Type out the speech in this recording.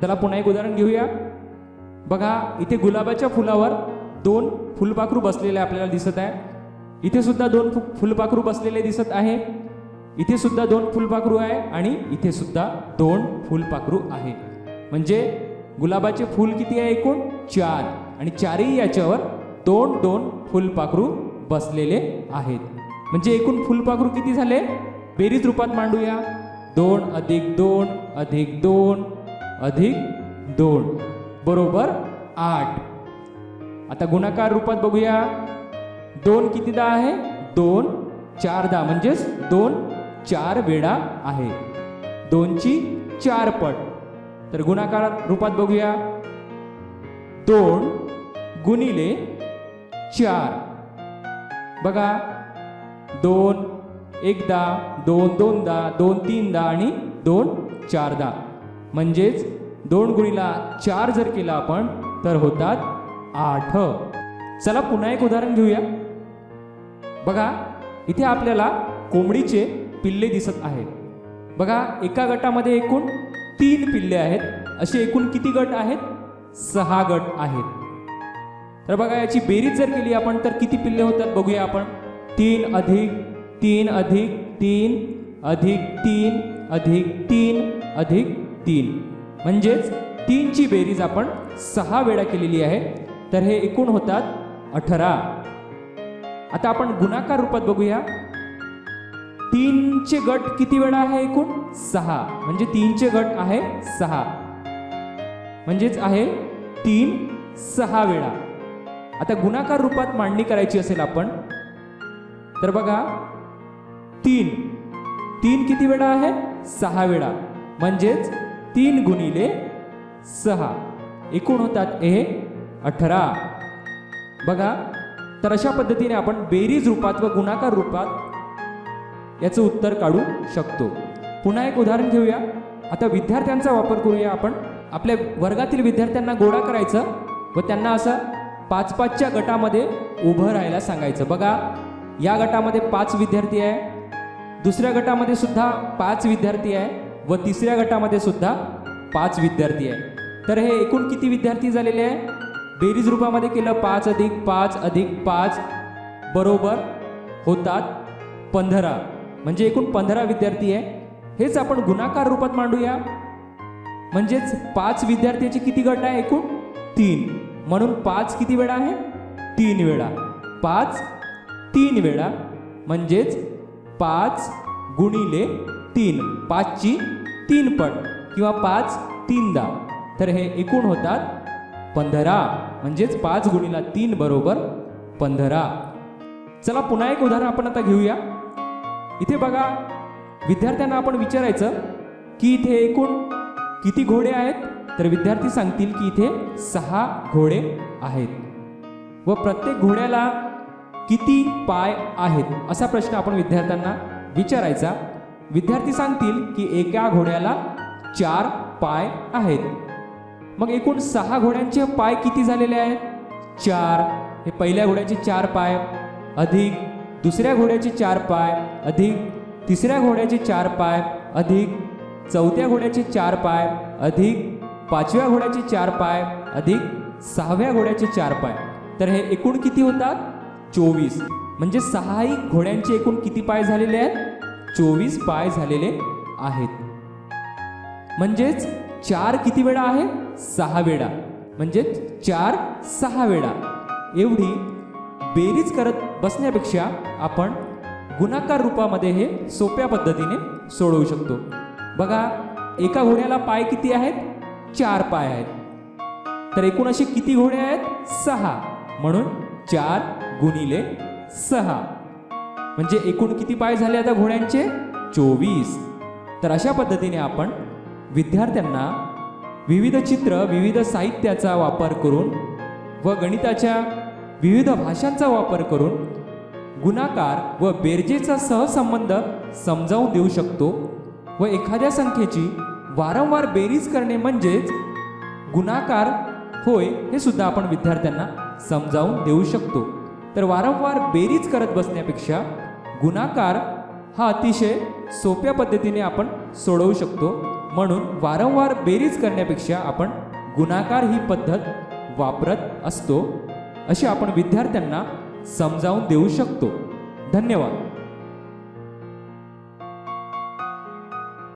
त्याला पुन्हा एक उदाहरण घेऊया. बघा इथे गुलाबाच्या फुलावर दोन फुलपाखरू बसलेले आपल्याला दिसत आहे इथे सुद्धा दोन फुलपाखरू बसलेले दिसत आहे. इथे सुद्धा दोन फुलपाखरू आहे आणि इथे सुद्धा दोन फुलपाखरू आहे. म्हणजे गुलाबाचे फूल किती आहे एकूण? चार. आणि चारही याच्यावर दोन दोन फुलपाखरू बसलेले आहेत. म्हणजे एकूण फुलपाखरू किती झाले? बेरीज रूपात मांडूया. दोन अधिक दोन अधिक दोन अधिक दोन. बरोबर आठ. आता गुणाकार रूपात बघूया. दोन कितीदा आहे? दोन चारदा म्हणजेच दोन चार वेळा आहे. दोनची चार पट. तर गुणाकार रूपात बघूया. दोन गुणिले चार. बघा. दोन एकदा दोन दोनदा दोन तीनदा आणि दोन चारदा. म्हणजेच दोन गुणीला चार जर केला आपण तर होतात आठ. चला पुन्हा एक उदाहरण घेऊया. बघा इथे आपल्याला कोंबडीचे पिल्ले दिसत आहेत. बघा एका गटामध्ये एकूण तीन पिल्ले आहेत. असे एकूण किती गट आहेत? सहा गट आहेत. तर बघा याची बेरीज जर केली आपण तर किती पिल्ले होतात बघूया आपण. तीन अधिक तीन अधिक तीन अधिक तीन अधिक तीन अधिक तीन. म्हणजेच तीनची बेरीज आपण सहा वेळा केलेली आहे. तर हे एकूण होतात अठरा. आता आपण गुणाकार रूपात बघूया. तीनचे गट किती वेळा आहे एकूण? सहा. म्हणजे तीनचे गट आहे सहा. म्हणजेच आहे तीन सहा वेळा. आता गुणाकार रूपात मांडणी करायची असेल आपण तर बघा तीन. तीन किती वेळा आहे? सहा वेळा. म्हणजेच तीन गुणिले सहा. एकूण होतात हे अठरा. बघा तर अशा पद्धतीने आपण बेरीज रूपात व गुणाकार रूपात याचं उत्तर काढू शकतो. पुन्हा एक उदाहरण घेऊया. आता विद्यार्थ्यांचा वापर करूया आपण. आपल्या वर्गातील विद्यार्थ्यांना गोळा करायचं व त्यांना असं पाच पाचच्या गटामध्ये उभं राहायला सांगायचं. बघा या गटामध्ये पाच विद्यार्थी आहे. दुसऱ्या गटामध्ये सुद्धा पाच विद्यार्थी आहे व तिसऱ्या गटामध्ये सुद्धा पाच विद्यार्थी आहे. तर हे एकूण किती विद्यार्थी झालेले आहे? बेरीज रूपामध्ये केलं पाच अधिक पाच अधिक पाच बरोबर होतात पंधरा. म्हणजे एकूण पंधरा विद्यार्थी आहे. हेच आपण गुणाकार रूपात मांडूया. म्हणजेच पाच विद्यार्थ्याचे किती गट आहे एकूण? तीन. म्हणून पाच किती वेळा आहे? तीन वेळा. पाच तीन वेळा. म्हणजेच पाच गुणिले तीन. पाचची तीन पट किंवा पाच तीनदा. तर हे एकूण होतात पंधरा. म्हणजेच पाच गुणिला तीन बरोबर पंधरा. चला पुन्हा एक उदाहरण आपण आता घेऊया. इथे बघा विद्यार्थ्यांना आपण विचारायचं की इथे एकूण किती घोडे आहेत? तर विद्यार्थी सांगतील की इथे सहा घोडे आहेत. व प्रत्येक घोड्याला किती पाय आहेत? असा प्रश्न आपण विद्यार्थ्यांना विचारायचा. विद्यार्थी सांगतील की एका घोड्याला चार पाय आहेत. मग एकूण सहा घोड्यांचे पाय किती झालेले आहेत? चार. हे पहिल्या घोड्याचे चार पाय. अधिक दुसऱ्या घोड्याचे चार पाय अधिक तिसऱ्या घोड्याचे चार पाय अधिक चौथ्या घोड्याचे चार पाय अधिक पाचव्या घोड्याचे चार पाय अधिक सहाव्या घोड्याचे चार पाय. तर हे एकूण किती होतात? चोवीस. म्हणजे सहाही घोड्यांचे एकूण किती पाय झालेले आहेत? चोवीस पाय झालेले आहेत. म्हणजेच चार किती वेळा आहे? सहा वेळा. म्हणजेच चार सहा वेळा. एवढी बेरीज करत बसण्यापेक्षा आपण गुणाकार रूपामध्ये हे सोप्या पद्धतीने सोडवू शकतो. बघा एका घोड्याला पाय किती आहेत? चार पाय आहेत. तर एकूण असे किती घोडे आहेत? सहा. म्हणून चार गुणिले सहा. म्हणजे एकूण किती पाय झाले आता घोड्यांचे? चोवीस. तर अशा पद्धतीने आपण विद्यार्थ्यांना विविध चित्र विविध साहित्याचा वापर करून व गणिताच्या विविध भाषांचा वापर करून गुणाकार व बेरजेचा सहसंबंध समजावून देऊ शकतो व एखाद्या संख्येची वारंवार बेरीज करणे म्हणजेच गुणाकार होय हे सुद्धा आपण विद्यार्थ्यांना समजावून देऊ शकतो. तर वारंवार बेरीज करत बसण्यापेक्षा गुणाकार हा अतिशय सोप्या पद्धतीने आपण सोडवू शकतो. म्हणून वारंवार बेरीज करण्यापेक्षा आपण गुणाकार ही पद्धत वापरत असतो. अशी आपण विद्यार्थ्यांना समजावून देऊ शकतो. धन्यवाद.